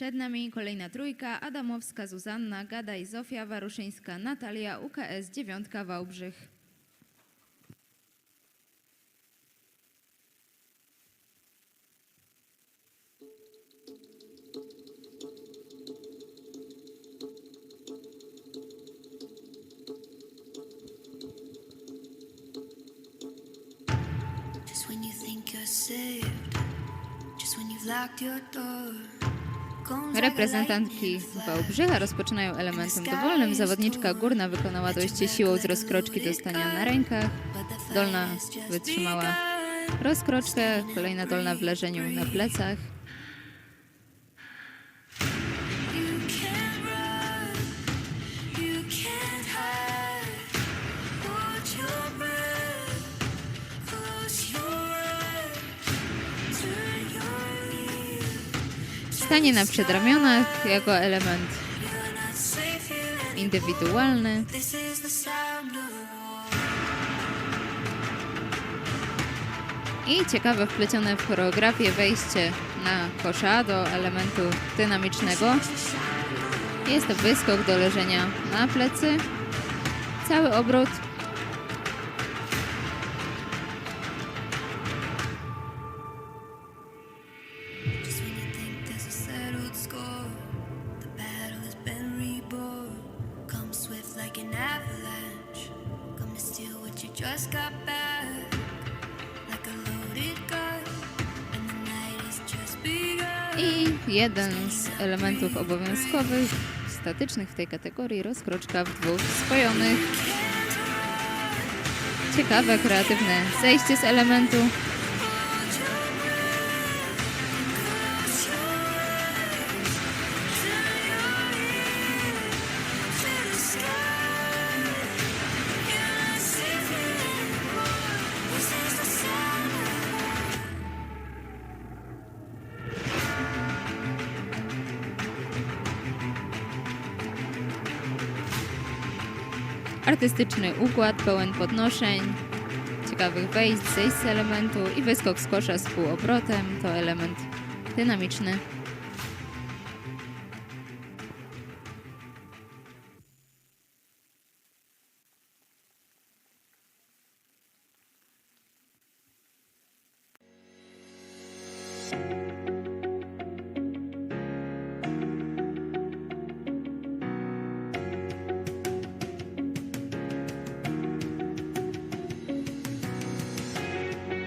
Przed nami kolejna trójka, Adamowska Zuzanna, Gadaj Zofia, Waruszyńska Natalia, UKS dziewiątka Wałbrzych. Just when you think you're saved, just when you've locked your door. Reprezentantki. Wałbrzycha rozpoczynają elementem dowolnym. Zawodniczka górna wykonała dojście siłą z rozkroczki do stania na rękach. Dolna wytrzymała rozkroczkę, kolejna dolna w leżeniu na plecach. You can't run, you can't hide. Stanie na przedramionach jako element indywidualny. I ciekawe wplecione w choreografię wejście na kosza do elementu dynamicznego. Jest to wyskok do leżenia na plecy. Cały obrót. Just got back. Like a loaded gun, and the night has just begun. I jeden z elementów obowiązkowych, statycznych w tej kategorii, rozkroczka w dwóch spojonych. Ciekawe, kreatywne zejście z elementu. Artystyczny układ pełen podnoszeń, ciekawych wejść, zejść z elementu i wyskok z kosza z półobrotem to element dynamiczny.